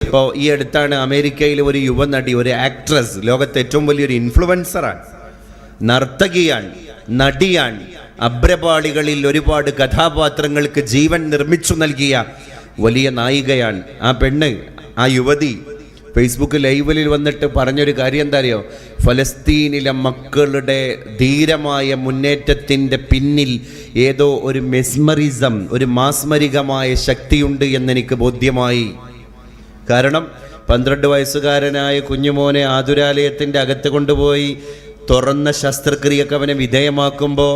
ഇപ്പോൾ ഈ അടുത്താണ് അമേരിക്കയിലെ ഒരു യുവനടി ഒരു ആക്ട്രസ് ലോകത്തെ ഏറ്റവും വലിയൊരു ഇൻഫ്ലുവൻസറാണ് നർത്തകിയാണ് നടിയാണ്. അബ്രപാളികളിൽ ഒരുപാട് കഥാപാത്രങ്ങൾക്ക് ജീവൻ നിർമ്മിച്ചു നൽകിയ വലിയ നായികയാണ്. ആ പെണ്ണ് ആ യുവതി ഫേസ്ബുക്ക് ലൈവിൽ വന്നിട്ട് പറഞ്ഞൊരു കാര്യം എന്താ അറിയോ ഫലസ്തീനിലെ മക്കളുടെ ധീരമായ മുന്നേറ്റത്തിന്റെ പിന്നിൽ ഏതോ ഒരു മെസ്മറിസം ഒരു മാസ്മരികമായ ശക്തിയുണ്ട് എന്നെനിക്ക് ബോധ്യമായി. കാരണം പന്ത്രണ്ട് വയസ്സുകാരനായ കുഞ്ഞുമോനെ ആതുരാലയത്തിന്റെ അകത്ത് കൊണ്ടുപോയി തുറന്ന ശസ്ത്രക്രിയക്ക് അവനെ വിധേയമാക്കുമ്പോൾ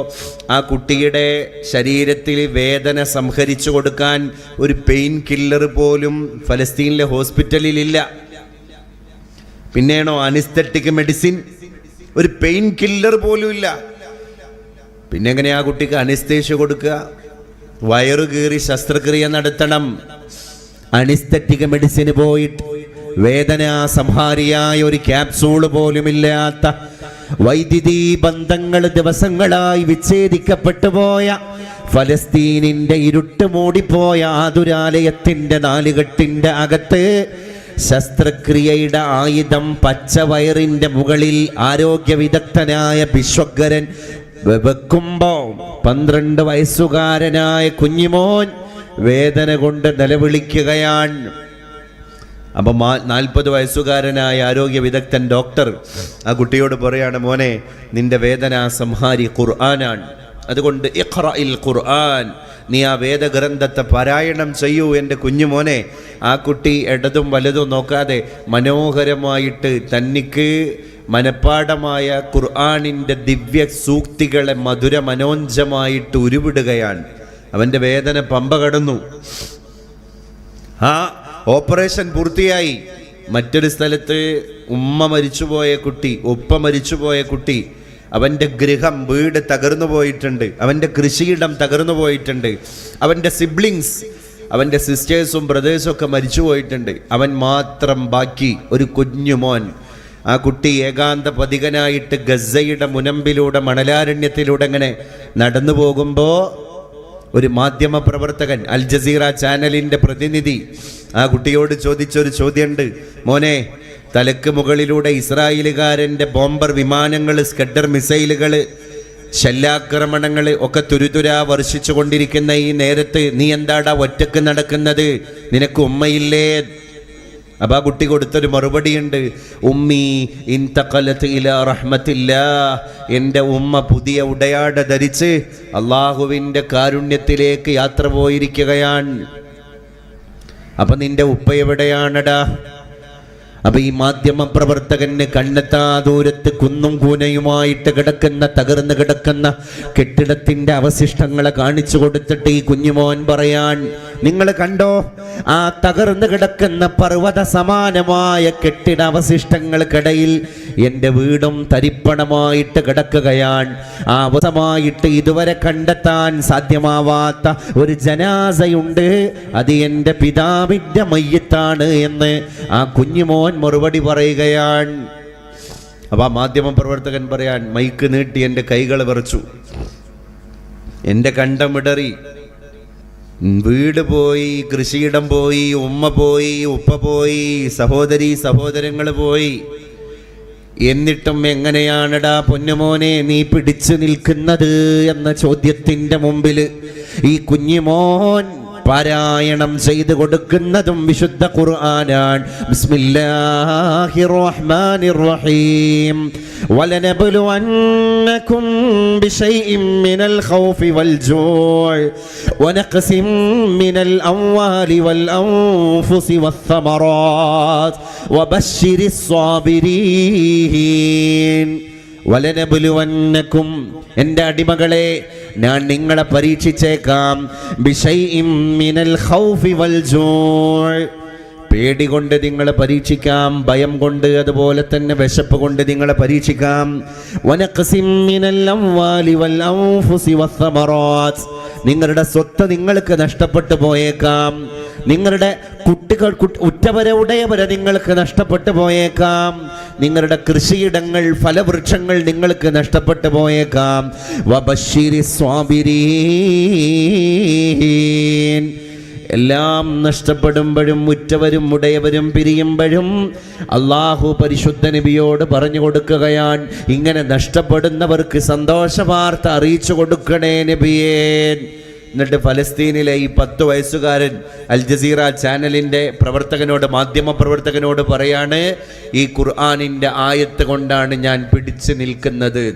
ആ കുട്ടിയുടെ ശരീരത്തിൽ വേദന സംഹരിച്ചു കൊടുക്കാൻ ഒരു പെയിൻ കില്ലർ പോലും ഫലസ്തീനിലെ ഹോസ്പിറ്റലിലില്ല പിന്നെയാണോ അനിസ്തറ്റിക് മെഡിസിൻ? ഒരു പെയിൻ കില്ലർ പോലും ഇല്ല. പിന്നെ എങ്ങനെയാ കുട്ടിക്ക് അനിസ്തേഷ്യ കൊടുക്കുക? വയറു കീറി ശസ്ത്രക്രിയ നടത്തണം. അനിസ്തറ്റിക് മെഡിസിന് പോയിട്ട് വേദന സംഹാരിയായ ഒരു ക്യാപ്സൂൾ പോലുമില്ലാത്ത വൈദ്യുതി ബന്ധങ്ങൾ ദിവസങ്ങളായി വിച്ഛേദിക്കപ്പെട്ടു പോയ ഫലസ്തീനിന്റെ ഇരുട്ട് മൂടിപ്പോയ ആതുരാലയത്തിന്റെ നാലുകെട്ടിന്റെ അകത്ത് ശസ്ത്രക്രിയയുടെ ആയുധം പച്ചവയറിന്റെ മുകളിൽ ആരോഗ്യ വിദഗ്ധനായ വിശ്വകരൻ വെക്കുമ്പോ പന്ത്രണ്ട് വയസ്സുകാരനായ കുഞ്ഞിമോൻ വേദന കൊണ്ട് നിലവിളിക്കുകയാണ്. അപ്പം മാ നാൽപ്പത് വയസ്സുകാരനായ ആരോഗ്യ വിദഗ്ധൻ ഡോക്ടർ ആ കുട്ടിയോട് പറയാണ് മോനെ നിന്റെ വേദന സംഹാരി ഖുർആനാണ്. അതുകൊണ്ട് ഇഖ്റഇൽ ഖുർആൻ. നീ ആ വേദഗ്രന്ഥത്തെ പാരായണം ചെയ്യൂ എന്റെ കുഞ്ഞുമോനെ ആ കുട്ടി ഇടതും വലതും നോക്കാതെ മനോഹരമായിട്ട് തന്നിക്ക് മനപ്പാടമായ ഖുർആാനിന്റെ ദിവ്യ സൂക്തികളെ മധുര മനോഞ്ചമായിട്ട് ഉരുവിടുകയാണ്. അവന്റെ വേദന പമ്പ കടന്നു. ആ ഓപ്പറേഷൻ പൂർത്തിയായി. മറ്റൊരു സ്ഥലത്ത് ഉമ്മ മരിച്ചുപോയ കുട്ടി ഉപ്പ മരിച്ചുപോയ കുട്ടി അവന്റെ ഗൃഹം വീട് തകർന്നു പോയിട്ടുണ്ട്. അവന്റെ കൃഷിയിടം തകർന്നു പോയിട്ടുണ്ട്. അവന്റെ സിബ്ലിങ്സ് അവന്റെ സിസ്റ്റേഴ്സും ബ്രദേഴ്സും ഒക്കെ മരിച്ചു പോയിട്ടുണ്ട്. അവൻ മാത്രം ബാക്കി ഒരു കുഞ്ഞുമോൻ ആ കുട്ടി ഏകാന്ത പതികനായിട്ട് ഗസയുടെ മുനമ്പിലൂടെ മണലാരണ്യത്തിലൂടെ അങ്ങനെ നടന്നു പോകുമ്പോൾ ഒരു മാധ്യമ പ്രവർത്തകൻ അൽ ജസീറ ചാനലിന്റെ പ്രതിനിധി. ആ കുട്ടിയോട് ചോദിച്ചൊരു ചോദ്യമുണ്ട്. മോനെ തലക്ക് മുകളിലൂടെ ഇസ്രായേലുകാരന്റെ ബോംബർ വിമാനങ്ങൾ സ്കഡർ മിസൈലുകൾ ശല്യാക്രമണങ്ങൾ ഒക്കെ തുരുതുരാ വർഷിച്ചു കൊണ്ടിരിക്കുന്ന ഈ നേരത്ത് നീ എന്താടാ ഒറ്റയ്ക്ക് നടക്കുന്നത്? നിനക്ക് ഉമ്മയില്ലേ? അപ്പൊ ആ കുട്ടി കൊടുത്തൊരു മറുപടിയുണ്ട് ഉമ്മി ഇൻതഖലത്ത് ഇല റഹ്മത്തില്ല എന്റെ ഉമ്മ പുതിയ ഉടയാട ധരിച്ച് അള്ളാഹുവിന്റെ കാരുണ്യത്തിലേക്ക് യാത്ര പോയിരിക്കുകയാണ്. അപ്പൊ നിന്റെ ഉപ്പ എവിടെയാണടാ? അപ്പൊ ഈ മാധ്യമ പ്രവർത്തകന് കണ്ണെത്താ ദൂരത്ത് കുന്നും കൂനയുമായിട്ട് കിടക്കുന്ന തകർന്നു കിടക്കുന്ന കെട്ടിടത്തിന്റെ അവശിഷ്ടങ്ങളെ കാണിച്ചു കൊടുത്തിട്ട് ഈ കുഞ്ഞുമോൻ പറയാൻ നിങ്ങൾ കണ്ടോ? ആ തകർന്നു കിടക്കുന്ന പർവത സമാനമായ കെട്ടിട അവശിഷ്ടങ്ങൾക്കിടയിൽ എന്റെ വീടും തരിപ്പണമായിട്ട് കിടക്കുകയാണ്. ആ അവസമായിട്ട് ഇതുവരെ കണ്ടെത്താൻ സാധ്യമാവാത്ത ഒരു ജനാസയുണ്ട്. അത് എന്റെ പിതാവിന്റെ മയ്യത്താണ് എന്ന് ആ കുഞ്ഞുമോൻ മറുപടി പറയുകയാണ് അപ്പൊ ആ മാധ്യമ പ്രവർത്തകൻ പറയാൻ മൈക്ക് നീട്ടി എന്റെ കൈകൾ വിറച്ചു. എന്റെ കണ്ടമിടറി വീട് പോയി കൃഷിയിടം പോയി ഉമ്മ പോയി ഉപ്പ പോയി സഹോദരി സഹോദരങ്ങൾ പോയി. എന്നിട്ടും എങ്ങനെയാണടാ പൊന്നുമോനെ നീ പിടിച്ചു നിൽക്കുന്നത് എന്ന ചോദ്യത്തിന്റെ മുമ്പിൽ ഈ കുഞ്ഞുമോൻ പാരായണം ചെയ്തു കൊടുക്കുന്നതും വിശുദ്ധ ഖുർആനാണ് ബിസ്മില്ലാഹിർ റഹ്മാനിർ റഹീം ولنبلونكم بشيء من الخوف والجوع ونقص من الأموال والأنفس والثمرات وبشر الصابرين വലനബുലുവന്നക്കും എൻ്റെ അടിമകളെ ഞാൻ നിങ്ങളെ പരീക്ഷിച്ചേക്കാം. മിനൽ ഖൗഫി വൽ പേടി കൊണ്ട് നിങ്ങളെ പരീക്ഷിക്കാം. ഭയം കൊണ്ട് അതുപോലെ തന്നെ വിശപ്പ് കൊണ്ട് നിങ്ങളെ പരീക്ഷിക്കാം. നിങ്ങളുടെ സ്വത്ത് നിങ്ങൾക്ക് നഷ്ടപ്പെട്ടു പോയേക്കാം. നിങ്ങളുടെ കുട്ടികൾ കുട്ട്- ഉറ്റവരെ ഉടയവരെ നിങ്ങൾക്ക് നഷ്ടപ്പെട്ടു പോയേക്കാം. നിങ്ങളുടെ കൃഷിയിടങ്ങൾ ഫലവൃക്ഷങ്ങൾ നിങ്ങൾക്ക് നഷ്ടപ്പെട്ടു പോയേക്കാം. വബശ്ശിരി സ്വാബിരീൻ എല്ലാം നഷ്ടപ്പെടുമ്പോഴും ഉറ്റവരും ഉടയവരും പിരിയുമ്പോഴും അള്ളാഹു പരിശുദ്ധ നബിയോട് പറഞ്ഞു കൊടുക്കുകയാണ്. ഇങ്ങനെ നഷ്ടപ്പെടുന്നവർക്ക് സന്തോഷ വാർത്ത അറിയിച്ചു കൊടുക്കണേ നബിയേ. എന്നിട്ട് ഫലസ്തീനിലെ ഈ പത്ത് വയസ്സുകാരൻ അൽ ജസീറ ചാനലിന്റെ പ്രവർത്തകനോട് മാധ്യമ പ്രവർത്തകനോട് പറയാണ് ഈ ഖുർആാനിന്റെ ആയത്ത് കൊണ്ടാണ് ഞാൻ പിടിച്ചു നിൽക്കുന്നത്.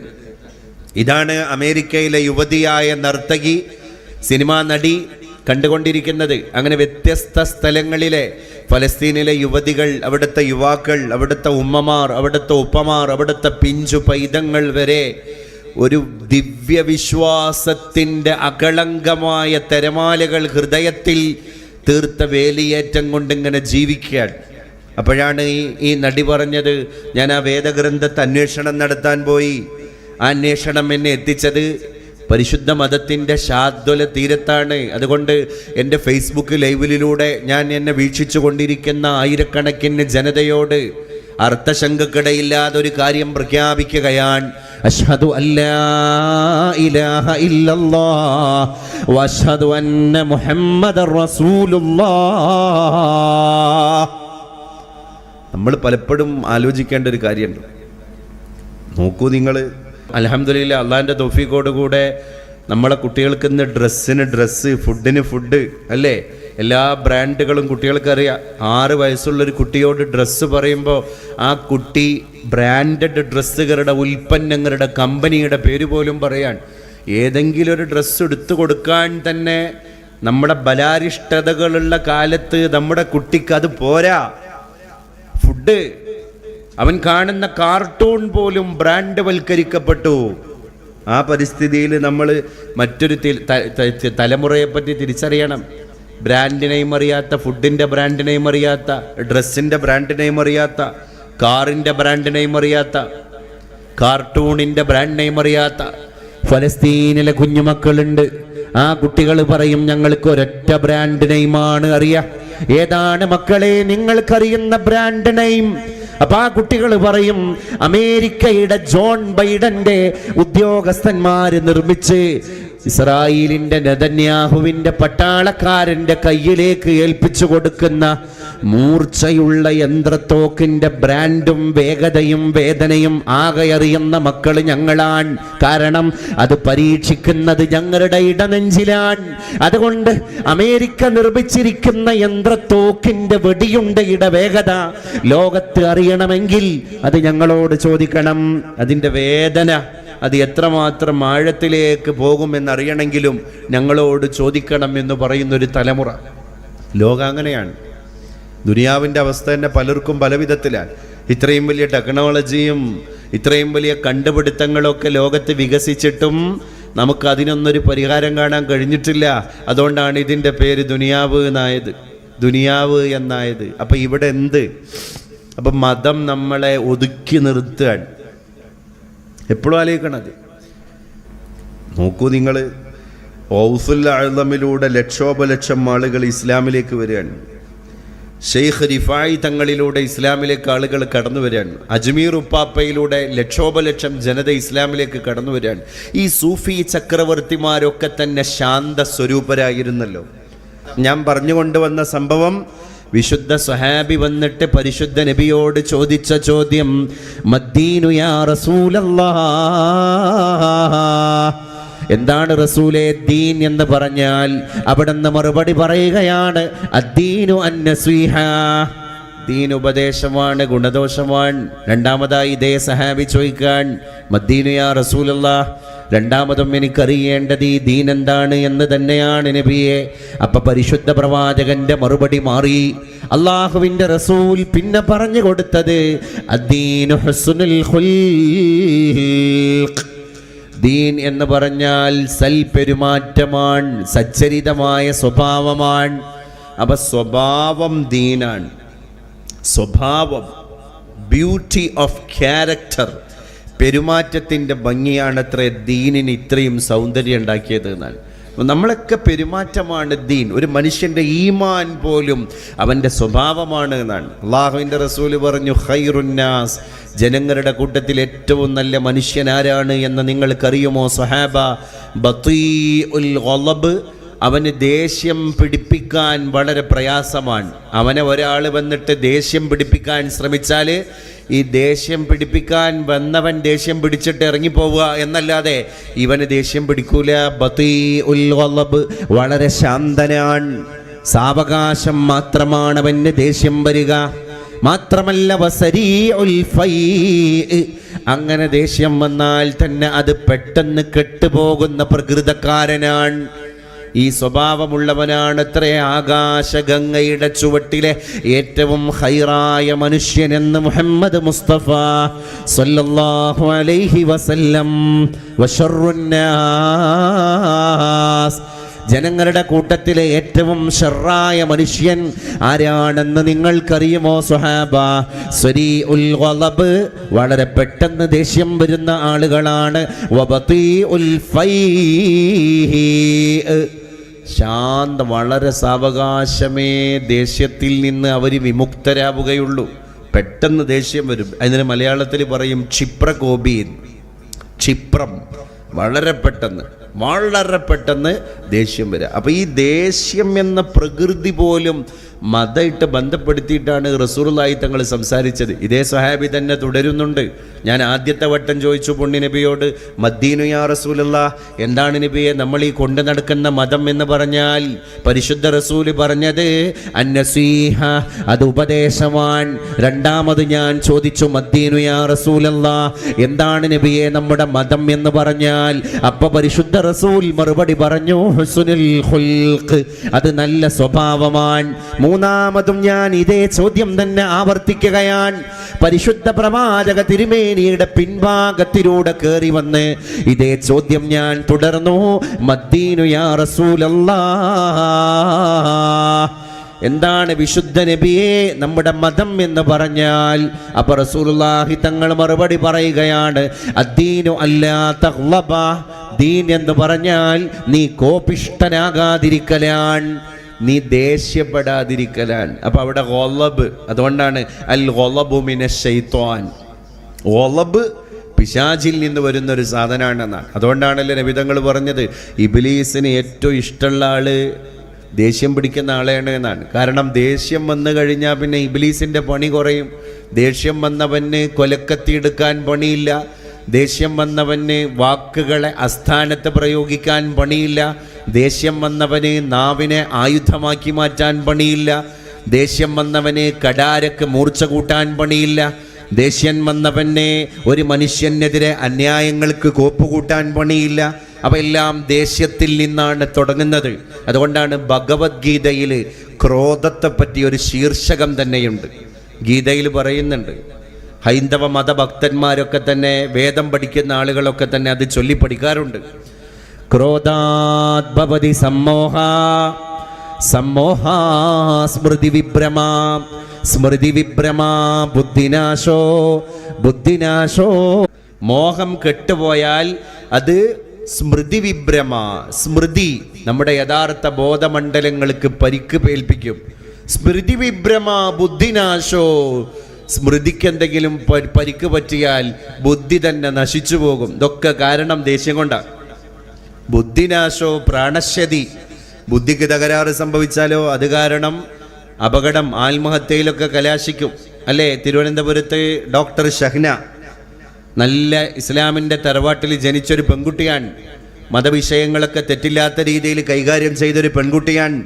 ഇതാണ് അമേരിക്കയിലെ യുവതിയായ നർത്തകി സിനിമാ നടി കണ്ടുകൊണ്ടിരിക്കുന്നത്. അങ്ങനെ വ്യത്യസ്ത സ്ഥലങ്ങളിലെ ഫലസ്തീനിലെ യുവതികൾ അവിടുത്തെ യുവാക്കൾ അവിടുത്തെ ഉമ്മമാർ അവിടുത്തെ ഉപ്പമാർ അവിടുത്തെ പിഞ്ചു പൈതങ്ങൾ വരെ ഒരു ദിവ്യവിശ്വാസത്തിന്റെ അകളങ്കമായ തിരമാലകൾ ഹൃദയത്തിൽ തീർത്ത വേലിയേറ്റം കൊണ്ടിങ്ങനെ ജീവിക്കുകയാണ്. അപ്പോഴാണ് ഈ ഈ നടി പറഞ്ഞത് ഞാൻ ആ വേദഗ്രന്ഥത്തെ അന്വേഷണം നടത്താൻ പോയി. ആ അന്വേഷണം എന്നെ എത്തിച്ചത് പരിശുദ്ധ മതത്തിന്റെ ശാദ്വല തീരത്താണ്. അതുകൊണ്ട് എന്റെ ഫേസ്ബുക്ക് ലൈവിലൂടെ ഞാൻ എന്നെ വീക്ഷിച്ചു കൊണ്ടിരിക്കുന്ന ആയിരക്കണക്കിന് ജനതയോട് അർത്ഥശങ്കക്കിടയില്ലാതെ ഒരു കാര്യം പ്രഖ്യാപിക്കുകയാണ് അഷ്ഹദു അല്ലാ അന്ന മുഹമ്മദർ നമ്മൾ പലപ്പോഴും ആലോചിക്കേണ്ട ഒരു കാര്യമുണ്ട്. നോക്കൂ നിങ്ങൾ. അലഹമില്ല അള്ളാഹിന്റെ തൊഫീക്കോട് കൂടെ നമ്മളെ കുട്ടികൾക്ക് ഇന്ന് ഡ്രസ്സിന് ഡ്രസ്സ് ഫുഡിന് ഫുഡ് അല്ലേ? എല്ലാ ബ്രാൻഡുകളും കുട്ടികൾക്കറിയാം ആറ് വയസ്സുള്ളൊരു കുട്ടിയോട് ഡ്രസ്സ് പറയുമ്പോൾ ആ കുട്ടി ബ്രാൻഡഡ് ഡ്രസ്സുകളുടെ ഉൽപ്പന്നങ്ങളുടെ കമ്പനിയുടെ പേര് പോലും പറയാൻ ഏതെങ്കിലും ഒരു ഡ്രസ്സ് എടുത്തു കൊടുക്കാൻ തന്നെ നമ്മുടെ ബലാരിഷ്ടതകളുള്ള കാലത്ത് നമ്മുടെ കുട്ടിക്ക് അത് പോരാ. ഫുഡ്. അവൻ കാണുന്ന കാർട്ടൂൺ പോലും ബ്രാൻഡ് വൽക്കരിക്കപ്പെട്ടു. ആ പരിസ്ഥിതിയിൽ നമ്മൾ മറ്റൊരു തലമുറയെ പറ്റി തിരിച്ചറിയണം. ബ്രാൻഡിനെയും അറിയാത്ത ഫുഡിന്റെ ബ്രാൻഡിനെയും അറിയാത്ത ഡ്രസ്സിന്റെ ബ്രാൻഡിനെയും അറിയാത്ത കാറിന്റെ ബ്രാൻഡിനെയും അറിയാത്ത കാർട്ടൂണിന്റെ ബ്രാൻഡിനെയും അറിയാത്ത ഫലസ്തീനിലെ കുഞ്ഞുമക്കളുണ്ട്. ആ കുട്ടികൾ പറയും ഞങ്ങൾക്ക് ഒരൊറ്റ ബ്രാൻഡ് നെയിമാണ് അറിയാ. ഏതാണ് മക്കളെ നിങ്ങൾക്കറിയുന്ന ബ്രാൻഡ് നെയിം അപ്പൊ ആ കുട്ടികൾ പറയും അമേരിക്കയുടെ ജോൺ ബൈഡന്റെ ഉദ്യോഗസ്ഥന്മാര് നിർമ്മിച്ച് ഇസ്രായേലിന്റെ നെതന്യാഹുവിന്റെ പട്ടാളക്കാരന്റെ കയ്യിലേക്ക് ഏൽപ്പിച്ചു കൊടുക്കുന്ന മൂർച്ചയുള്ള യന്ത്രത്തോക്കിന്റെ ബ്രാൻഡും വേഗതയും വേദനയും ആകെ അറിയുന്ന മക്കൾ ഞങ്ങളാണ്. കാരണം അത് പരീക്ഷിക്കുന്നത് ഞങ്ങളുടെ ഇടനെഞ്ചിലാണ്. അതുകൊണ്ട് അമേരിക്ക നിർമ്മിച്ചിരിക്കുന്ന യന്ത്രത്തോക്കിന്റെ വെടിയുണ്ടയുടെ വേഗത ലോകത്ത് അറിയണമെങ്കിൽ അത് ഞങ്ങളോട് ചോദിക്കണം. അതിന്റെ വേദന അത് എത്രമാത്രം ആഴത്തിലേക്ക് പോകുമെന്നറിയണമെങ്കിലും ഞങ്ങളോട് ചോദിക്കണം എന്ന് പറയുന്നൊരു തലമുറ. ലോകം അങ്ങനെയാണ്. ദുനിയാവിന്റെ അവസ്ഥ തന്നെ പലർക്കും പല വിധത്തിലാണ് ഇത്രയും വലിയ ടെക്നോളജിയും ഇത്രയും വലിയ കണ്ടുപിടുത്തങ്ങളൊക്കെ ലോകത്ത് വികസിച്ചിട്ടും നമുക്ക് അതിനൊന്നൊരു പരിഹാരം കാണാൻ കഴിഞ്ഞിട്ടില്ല. അതുകൊണ്ടാണ് ഇതിന്റെ പേര് ദുനിയാവ് എന്നായത്. ദുനിയാവ് എന്നായത്. അപ്പം ഇവിടെ എന്ത്? അപ്പം മതം നമ്മളെ ഒതുക്കി നിർത്തുകയാണ്. എപ്പോഴും ആലോചിക്കണത്. നോക്കൂ നിങ്ങൾ ഔസുൽ അഴുതമിലൂടെ ലക്ഷോപലക്ഷം ആളുകൾ ഇസ്ലാമിലേക്ക് വരികയാണ്. ഷെയ്ഖ് റിഫായി തങ്ങളിലൂടെ ഇസ്ലാമിലേക്ക് ആളുകൾ കടന്നു വരികയാണ്. അജ്മീർ ഉപ്പാപ്പയിലൂടെ ലക്ഷോപലക്ഷം ജനത ഇസ്ലാമിലേക്ക് കടന്നു വരികയാണ്. ഈ സൂഫി ചക്രവർത്തിമാരൊക്കെ തന്നെ ശാന്ത സ്വരൂപരായിരുന്നല്ലോ ഞാൻ പറഞ്ഞുകൊണ്ടുവന്ന സംഭവം വിശുദ്ധ സ്വഹാബി വന്നിട്ട് പരിശുദ്ധ നബിയോട് ചോദിച്ച ചോദ്യം മദ്ദീനു യാ റസൂലല്ലാ എന്താണ് റസൂലെ ദീൻ എന്ന് പറഞ്ഞാൽ അവിടുന്ന് മറുപടി പറയുകയാണ് അദ്ദീനു അന്നസ്വീഹ. ദീൻ ഉപദേശമാണ് ഗുണദോഷമാണ്. രണ്ടാമതായി ഇതേ സഹാബി ചോദിക്കാൻ മദ്ദീനു യാ റസൂലല്ല രണ്ടാമതും എനിക്കറിയേണ്ടത് ഈ ദീൻ എന്താണ് എന്ന് തന്നെയാണ് നബിയെ. അപ്പൊ പരിശുദ്ധ പ്രവാചകന്റെ മറുപടി മാറി അള്ളാഹുവിന്റെ റസൂൽ പിന്നെ പറഞ്ഞു കൊടുത്തത് ദീൻ എന്ന് പറഞ്ഞാൽ സൽ സൽപെരുമാറ്റമാണ് സച്ചരിതമായ സ്വഭാവമാണ്. അപ്പൊ സ്വഭാവം ദീനാണ്. സ്വഭാവം ബ്യൂട്ടി ഓഫ് ക്യാരക്ടർ പെരുമാറ്റത്തിന്റെ ഭംഗിയാണ് ഭംഗിയാണത്രേ ദീനിന് ഇത്രയും സൗന്ദര്യം ഉണ്ടാക്കിയത് എന്നാണ്. നമ്മളൊക്കെ പെരുമാറ്റമാണ് ദീൻ. ഒരു മനുഷ്യന്റെ ഈമാൻ പോലും അവന്റെ സ്വഭാവമാണ് എന്നാണ്. അള്ളാഹുവിന്റെ റസൂൽ പറഞ്ഞു ഹൈറുന്നാസ് ജനങ്ങളുടെ കൂട്ടത്തിൽ ഏറ്റവും നല്ല മനുഷ്യൻ ആരാണ് എന്ന് നിങ്ങൾക്കറിയുമോ സഹാബ? ബത്തീ ഉൽ അവന് ദേഷ്യം പിടിപ്പിക്കാൻ വളരെ പ്രയാസമാണ്. അവനെ ഒരാൾ വന്നിട്ട് ദേഷ്യം പിടിപ്പിക്കാൻ ശ്രമിച്ചാൽ ഈ ദേഷ്യം പിടിപ്പിക്കാൻ വന്നവൻ ദേഷ്യം പിടിച്ചിട്ട് ഇറങ്ങിപ്പോവുക എന്നല്ലാതെ ഇവന് ദേഷ്യം പിടിക്കൂല. ബത്തീ ഉൽ വളരെ ശാന്തനാണ്. സാവകാശം മാത്രമാണ് അവന് ദേഷ്യം വരിക. മാത്രമല്ല അങ്ങനെ ദേഷ്യം വന്നാൽ തന്നെ അത് പെട്ടെന്ന് കെട്ടുപോകുന്ന പ്രകൃതക്കാരനാണ്. ഈ സ്വഭാവമുള്ളവനാണ് അത്രേ ആകാശഗംഗയുടെ ചുവട്ടിലെ ഏറ്റവും ഹൈറായ മനുഷ്യൻ എന്ന് മുഹമ്മദ് മുസ്തഫ സല്ലല്ലാഹു അലൈഹി വസല്ലം. ജനങ്ങളുടെ കൂട്ടത്തിലെ ഏറ്റവും ഷെറായ മനുഷ്യൻ ആരാണെന്ന് നിങ്ങൾക്കറിയുമോ സുഹാബ? സ്വരി ഉൽ ഗളബ് വളരെ പെട്ടെന്ന് ദേഷ്യം വരുന്ന ആളുകളാണ്. ശാന്ത വളരെ സാവകാശമേ ദേഷ്യത്തിൽ നിന്ന് അവർ വിമുക്തരാവുകയുള്ളൂ. പെട്ടെന്ന് ദേഷ്യം വരും. അതിന് മലയാളത്തിൽ പറയും ക്ഷിപ്രകോപീൻ. ക്ഷിപ്രം. വളരെ പെട്ടെന്ന്. വളരെ പെട്ടെന്ന് ദേഷ്യം വരിക അപ്പോൾ ഈ ദേഷ്യം എന്ന പ്രകൃതി പോലും മതമായിട്ട് ബന്ധപ്പെടുത്തിയിട്ടാണ് റസൂറുലായി തങ്ങൾ സംസാരിച്ചത്. ഇതേ സഹാബി തന്നെ തുടരുന്നുണ്ട്. ഞാൻ ആദ്യത്തെ വട്ടം ചോദിച്ചു പൊണ്ണി നബിയോട് മദ്ദീനു യാ എന്താണ് നബിയെ നമ്മൾ ഈ കൊണ്ടു നടക്കുന്ന മതം എന്ന് പറഞ്ഞാൽ? പരിശുദ്ധ റസൂൽ പറഞ്ഞത് അന്നസീഹ അത് ഉപദേശമാണ് രണ്ടാമത് ഞാൻ ചോദിച്ചു മദ്ദീനു യാ റസൂലല്ല എന്താണ് നബിയെ നമ്മുടെ മതം എന്ന് പറഞ്ഞാൽ? അപ്പൊ പരിശുദ്ധ റസൂൽ മറുപടി പറഞ്ഞു ഹുസ്നുൽ ഖുൽഖ് അത് നല്ല സ്വഭാവമാണ്. മൂന്നാമതും ഞാൻ ഇതേ ചോദ്യം തന്നെ ആവർത്തിക്കുകയാണ്. പരിശുദ്ധ പ്രവാചക തിരുമേനിയുടെ പിൻഭാഗത്തിലൂടെ കയറി വന്ന് ഇതേ ചോദ്യം ഞാൻ തുടർന്നു. മദ്ദീനു യാ റസൂലല്ലാ. എന്താണ് വിശുദ്ധ നബിയെ നമ്മുടെ മതം എന്ന് പറഞ്ഞാൽ? അപ്പൊ റസൂലുള്ളാഹി തങ്ങൾ മറുപടി പറയുകയാണ് അദ്ദീനു അല്ലാ തഗ്ളബ ദീൻ എന്ന് പറഞ്ഞാൽ നീ കോപിഷ്ടനാകാതിരിക്കലാൻ നീ ദേഷ്യപ്പെടാതിരിക്കലാൻ. അപ്പൊ അവിടെ ഗൊലബ് അതുകൊണ്ടാണ് അൽ ഗൊലബു മിന ഗൊലബ് പിശാചിൽ നിന്ന് വരുന്ന ഒരു സാധനമാണെന്നാണ് അതുകൊണ്ടാണല്ലോ നബിതങ്ങൾ പറഞ്ഞത് ഇബിലീസിന് ഏറ്റവും ഇഷ്ടമുള്ള ആൾ ദേഷ്യം പിടിക്കുന്ന ആളെയാണ് എന്നാണ്. കാരണം ദേഷ്യം വന്നു കഴിഞ്ഞാൽ പിന്നെ ഇബിലീസിന്റെ പണി കുറയും. ദേഷ്യം വന്നവന് കൊലക്കത്തിയെടുക്കാൻ പണിയില്ല. ദേഷ്യം വന്നവന് വാക്കുകളെ അസ്ഥാനത്ത് പ്രയോഗിക്കാൻ പണിയില്ല. ദേഷ്യം വന്നവന് നാവിനെ ആയുധമാക്കി മാറ്റാൻ പണിയില്ല. ദേഷ്യം വന്നവന് കടാരക്ക് മൂർച്ച കൂട്ടാൻ പണിയില്ല. ദേഷ്യൻ വന്നവനെ ഒരു മനുഷ്യനെതിരെ അന്യായങ്ങൾക്ക് കോപ്പുകൂട്ടാൻ പണിയില്ല. അവയെല്ലാം എല്ലാം ദേഷ്യത്തിൽ നിന്നാണ് തുടങ്ങുന്നത്. അതുകൊണ്ടാണ് ഭഗവത്ഗീതയിൽ ക്രോധത്തെ പറ്റി ഒരു ശീർഷകം തന്നെയുണ്ട്. ഗീതയിൽ പറയുന്നുണ്ട് ഹൈന്ദവ മതഭക്തന്മാരൊക്കെ തന്നെ വേദം പഠിക്കുന്ന ആളുകളൊക്കെ തന്നെ അത് ചൊല്ലി പഠിക്കാറുണ്ട് ക്രോധാത് ഭവതി സമ്മോഹ സമ്മോഹ സ്മൃതി വിഭ്രമ സ്മൃതി വിഭ്രമാ ബുദ്ധിനാശോ ബുദ്ധിനാശോ. മോഹം കെട്ടുപോയാൽ അത് സ്മൃതി വിഭ്രമ സ്മൃതി നമ്മുടെ യഥാർത്ഥ ബോധമണ്ഡലങ്ങൾക്ക് പരിക്ക് പേൽപ്പിക്കും. സ്മൃതി വിഭ്രമ ബുദ്ധിനാശോ. സ്മൃതിക്ക് എന്തെങ്കിലും പരിക്ക് പറ്റിയാൽ ബുദ്ധി തന്നെ നശിച്ചു പോകും. ഇതൊക്കെ കാരണം ദേഷ്യം കൊണ്ടാണ് ബുദ്ധിനാശോ പ്രാണശ്യതി. ബുദ്ധിക്ക് തകരാറ് സംഭവിച്ചാലോ? അത് കാരണം അപകടം ആത്മഹത്യയിലൊക്കെ കലാശിക്കും. അല്ലേ? തിരുവനന്തപുരത്തെ ഡോക്ടർ ഷഹ്ന നല്ല ഇസ്ലാമിന്റെ തറവാട്ടിൽ ജനിച്ചൊരു പെൺകുട്ടിയാണ് മതവിഷയങ്ങളൊക്കെ തെറ്റില്ലാത്ത രീതിയിൽ കൈകാര്യം ചെയ്തൊരു പെൺകുട്ടിയാണ്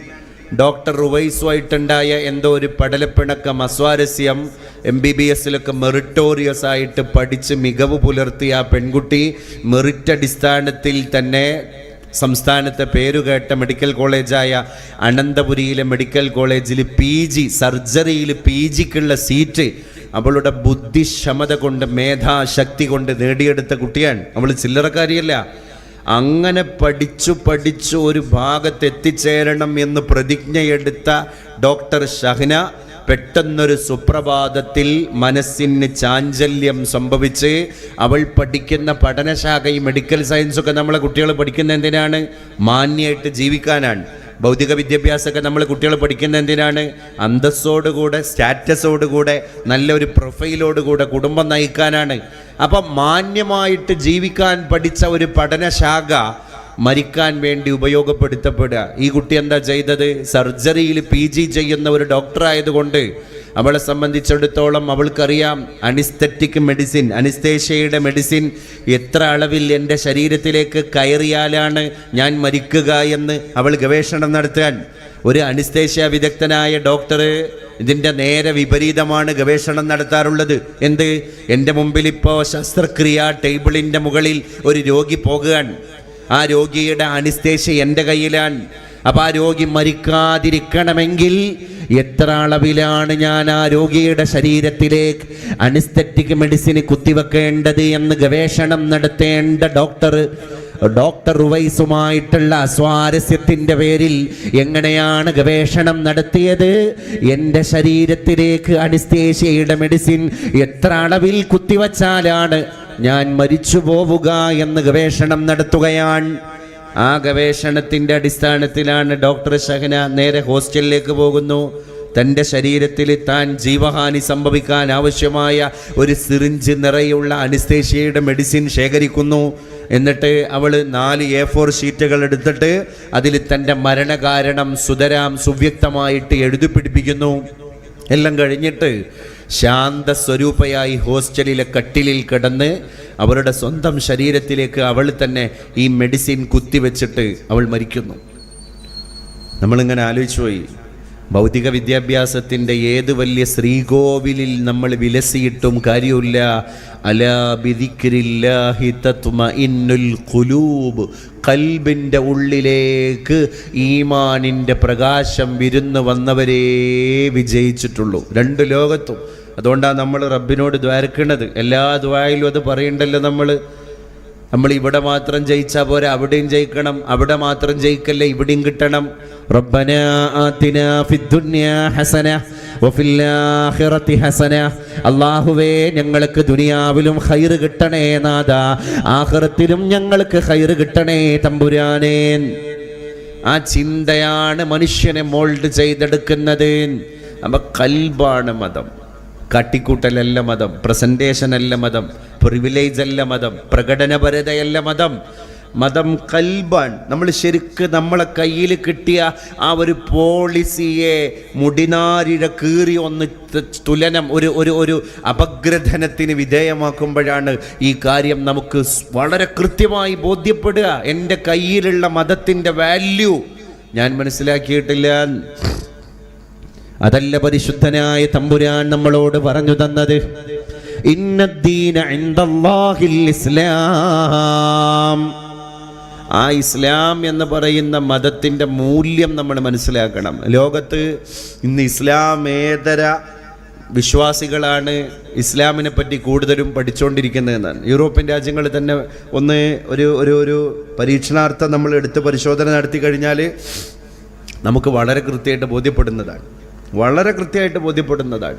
ഡോക്ടർ റുവൈസുമായിട്ടുണ്ടായ എന്തോ ഒരു പടലപ്പിണക്കം അസ്വാരസ്യം എം ബി ബി എസിലൊക്കെ മെറിറ്റോറിയസ് ആയിട്ട് പഠിച്ച് മികവ് പുലർത്തിയ ആ പെൺകുട്ടി മെറിറ്റ് അടിസ്ഥാനത്തിൽ തന്നെ സംസ്ഥാനത്തെ പേരുകേട്ട മെഡിക്കൽ കോളേജായ അനന്തപുരിയിലെ മെഡിക്കൽ കോളേജിൽ പി ജി സർജറിയിൽ പി ജിക്കുള്ള സീറ്റ് അവളുടെ ബുദ്ധിക്ഷമത കൊണ്ട് മേധാശക്തി കൊണ്ട് നേടിയെടുത്ത കുട്ടിയാണ്. അവൾ ചില്ലറക്കാരിയല്ല. അങ്ങനെ പഠിച്ചു പഠിച്ചു ഒരു ഭാഗത്ത് എത്തിച്ചേരണം എന്ന് പ്രതിജ്ഞയെടുത്ത ഡോക്ടർ ഷഹ്ന പെട്ടെന്നൊരു സുപ്രഭാതത്തിൽ മനസ്സിന് ചാഞ്ചല്യം സംഭവിച്ച് അവൾ പഠിക്കുന്ന പഠനശാഖ ഈ മെഡിക്കൽ സയൻസൊക്കെ നമ്മളെ കുട്ടികൾ പഠിക്കുന്ന എന്തിനാണ്? മാന്യമായിട്ട് ജീവിക്കാനാണ്. ഭൗതിക വിദ്യാഭ്യാസമൊക്കെ നമ്മൾ കുട്ടികൾ പഠിക്കുന്ന എന്തിനാണ്? അന്തസ്സോടുകൂടെ സ്റ്റാറ്റസോടുകൂടെ നല്ലൊരു പ്രൊഫൈലോടുകൂടെ കുടുംബം നയിക്കാനാണ്. അപ്പം മാന്യമായിട്ട് ജീവിക്കാൻ പഠിച്ച ഒരു പഠനശാഖ മരിക്കാൻ വേണ്ടി ഉപയോഗപ്പെടുത്തപ്പെടുക. ഈ കുട്ടി എന്താ ചെയ്തത്? സർജറിയിൽ പി ജി ചെയ്യുന്ന ഒരു ഡോക്ടറായതുകൊണ്ട് അവളെ സംബന്ധിച്ചിടത്തോളം അവൾക്കറിയാം അനിസ്തറ്റിക് മെഡിസിൻ അനിസ്തേഷ്യയുടെ മെഡിസിൻ എത്ര അളവിൽ എന്റെ ശരീരത്തിലേക്ക് കയറിയാലാണ് ഞാൻ മരിക്കുക എന്ന് അവൾ ഗവേഷണം നടത്താൻ. ഒരു അനിസ്തേഷ്യ വിദഗ്ധനായ ഡോക്ടർ ഇതിന്റെ നേരെ വിപരീതമാണ് ഗവേഷണം നടത്താറുള്ളത്. എന്ത്? എന്റെ മുമ്പിൽ ഇപ്പോൾ ശസ്ത്രക്രിയ ടേബിളിന്റെ മുകളിൽ ഒരു രോഗി പോകുകയാണ്. ആ രോഗിയുടെ അനിസ്തേഷ്യ എന്റെ കയ്യിലാണ്. അപ്പോൾ ആ രോഗി മരിക്കാതിരിക്കണമെങ്കിൽ എത്ര അളവിലാണ് ഞാൻ ആ രോഗിയുടെ ശരീരത്തിലേക്ക് അനസ്തറ്റിക് മെഡിസിന് കുത്തിവെക്കേണ്ടത് എന്ന് ഗവേഷണം നടത്തേണ്ട ഡോക്ടർ ഡോക്ടർ ഉവൈസുമായിട്ടുള്ള സ്വാരസ്യത്തിന്റെ പേരിൽ എങ്ങനെയാണ് ഗവേഷണം നടത്തിയത്? എന്റെ ശരീരത്തിലേക്ക് അനിസ്തേഷ്യയുടെ മെഡിസിൻ എത്ര അളവിൽ കുത്തിവച്ചാലാണ് ഞാൻ മരിച്ചു പോവുക എന്ന് ഗവേഷണം നടത്തുകയാണ്. ആ ഗവേഷണത്തിന്റെ അടിസ്ഥാനത്തിലാണ് ഡോക്ടർ ഷഹന നേരെ ഹോസ്റ്റലിലേക്ക് പോകുന്നു. തന്റെ ശരീരത്തിൽ താൻ ജീവഹാനി സംഭവിക്കാൻ ആവശ്യമായ ഒരു സിറിഞ്ച് നിറയുള്ള അനിസ്തേഷ്യയുടെ മെഡിസിൻ ശേഖരിക്കുന്നു. എന്നിട്ട് അവൾ നാല് എ ഫോർ ഷീറ്റുകൾ എടുത്തിട്ട് അതിൽ തന്റെ മരണകാരണം സുതരാം സുവ്യക്തമായിട്ട് എഴുതി പിടിപ്പിക്കുന്നു. എല്ലാം കഴിഞ്ഞിട്ട് ശാന്ത സ്വരൂപയായി ഹോസ്റ്റലിലെ കട്ടിലിൽ കിടന്ന് അവരുടെ സ്വന്തം ശരീരത്തിലേക്ക് അവൾ തന്നെ ഈ മെഡിസിൻ കുത്തിവെച്ചിട്ട് അവൾ മരിക്കുന്നു. നമ്മളിങ്ങനെ ആലോചിച്ചു പോയി. ഭൗതിക വിദ്യാഭ്യാസത്തിന്റെ ഏത് വലിയ ശ്രീകോവിലിൽ നമ്മൾ വിലസിയിട്ടും കാര്യമില്ല. ഖുലൂബ്. കൽബിന്റെ ഉള്ളിലേക്ക് ഈമാനിന്റെ പ്രകാശം വിരുന്ന് വന്നവരേ വിജയിച്ചിട്ടുള്ളൂ. രണ്ട് ലോകത്തും. അതുകൊണ്ടാണ് നമ്മൾ റബ്ബിനോട് ദ്വാരക്കണത്. എല്ലാ ദ്വായിലും അത് പറയണ്ടല്ലോ നമ്മൾ നമ്മൾ ഇവിടെ മാത്രം ജയിച്ചാൽ പോരെ അവിടെയും ജയിക്കണം അവിടെ മാത്രം ജയിക്കല്ലേ ഇവിടെയും കിട്ടണം. റബ്ബന في الدنيا ഹസന വഫിൽ ആഖിറതി ഹസന അല്ലാഹുവേ ഞങ്ങൾക്ക് ദുനിയാവിലും ഖൈർ കിട്ടണേ നാദ ആഖിറത്തിലും ഞങ്ങൾക്ക് ഖൈർ കിട്ടണേ തമ്പുരാനേൻ ആ ചിന്തയാണ് മനുഷ്യനെ മോൾഡ് ചെയ്തെടുക്കുന്നത്. അപ്പൊ കൽബാണ് മതം. കാട്ടിക്കൂട്ടലല്ല മതം. പ്രസന്റേഷൻ അല്ല മതം. പ്രിവിലേജ് അല്ല മതം. പ്രകടനപരതയല്ല മതം. മതം കൽബാൻ. നമ്മൾ ശരിക്ക് നമ്മളെ കയ്യിൽ കിട്ടിയ ആ ഒരു പോളിസിയെ മുടിനാരിഴ കീറി ഒന്ന് തുലനം ഒരു ഒരു ഒരു അപഗ്രഥനത്തിന് വിധേയമാക്കുമ്പോഴാണ് ഈ കാര്യം നമുക്ക് വളരെ കൃത്യമായി ബോധ്യപ്പെടുക. എന്റെ കയ്യിലുള്ള മതത്തിന്റെ വാല്യൂ. ഞാൻ മനസ്സിലാക്കിയിട്ടില്ല. അതല്ല പരിശുദ്ധനായ തമ്പുരാൻ നമ്മളോട് പറഞ്ഞു തന്നത്. ഇന്നദ്ദീന ഇസ്ലാം. ആ ഇസ്ലാം എന്ന് പറയുന്ന മതത്തിന്റെ മൂല്യം നമ്മൾ മനസ്സിലാക്കണം. ലോകത്ത് ഇന്ന് ഇസ്ലാമേതര വിശ്വാസികളാണ് ഇസ്ലാമിനെ പറ്റി കൂടുതലും പഠിച്ചുകൊണ്ടിരിക്കുന്നതെന്നാണ് യൂറോപ്യൻ രാജ്യങ്ങൾ തന്നെ ഒന്ന് ഒരു ഒരു ഒരു പരീക്ഷണാർത്ഥം നമ്മൾ എടുത്ത് പരിശോധന നടത്തി കഴിഞ്ഞാൽ നമുക്ക് വളരെ കൃത്യമായിട്ട് ബോധ്യപ്പെടുന്നതാണ്. വളരെ കൃത്യമായിട്ട് ബോധ്യപ്പെടുന്നതാണ്.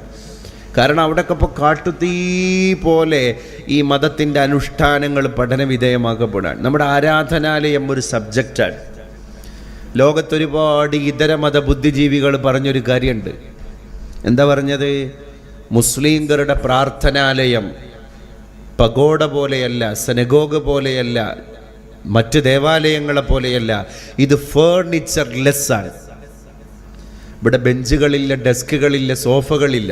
കാരണം അവിടെയൊക്കെ ഇപ്പോൾ കാട്ടുതീ പോലെ ഈ മതത്തിന്റെ അനുഷ്ഠാനങ്ങൾ പഠന വിധേയമാക്കപ്പെടാൻ. നമ്മുടെ ആരാധനാലയം ഒരു സബ്ജക്റ്റാണ്. ലോകത്തൊരുപാട് ഇതര മത ബുദ്ധിജീവികൾ പറഞ്ഞൊരു കാര്യമുണ്ട്. എന്താ പറഞ്ഞത്? മുസ്ലിംകളുടെ പ്രാർത്ഥനാലയം പഗോഡ പോലെയല്ല സെനഗോഗ് പോലെയല്ല മറ്റ് ദേവാലയങ്ങളെ പോലെയല്ല ഇത് ഫേർണിച്ചർ ലെസ്സാണ് ഇവിടെ ബെഞ്ചുകളില്ല ഡെസ്കുകളില്ല സോഫകളില്ല.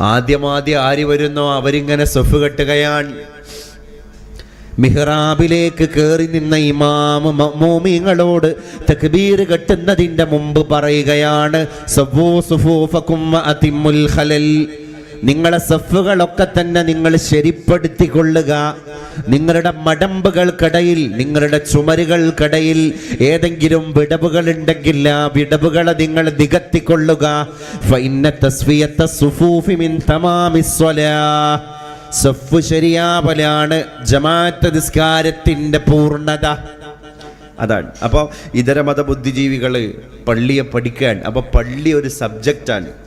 ആദ്യമാദ്യം ആര് വരുന്നോ അവരിങ്ങനെ സൊഫ് കെട്ടുകയാണ്. മിഹ്റാബിലേക്ക് കയറി നിന്ന ഇമാം മോമിങ്ങളോട് തക്ബീർ കെട്ടുന്നതിന്റെ മുമ്പ് പറയുകയാണ് സവ്വൂ സുഫൂഫക്കും അതിമുൽ ഖലൽ. നിങ്ങളെ സഫുകളൊക്കെ തന്നെ നിങ്ങൾ ശരിപ്പെടുത്തിക്കൊള്ളുക. നിങ്ങളുടെ മടമ്പുകൾക്കിടയിൽ നിങ്ങളുടെ ചുമരുകൾക്കിടയിൽ ഏതെങ്കിലും വിടവുകൾ ഉണ്ടെങ്കിൽ ആ വിടവുകളെ നിങ്ങൾ നികത്തിക്കൊള്ളുക. സഫ് ശരിയാവലാണ് ജമാഅത്ത് നിസ്കാരത്തിന്റെ പൂർണത. അതാണ്. അപ്പോൾ ഇതര മത ബുദ്ധിജീവികൾ പള്ളിയെ പഠിക്കാൻ അപ്പോൾ പള്ളി ഒരു സബ്ജക്റ്റാണ്.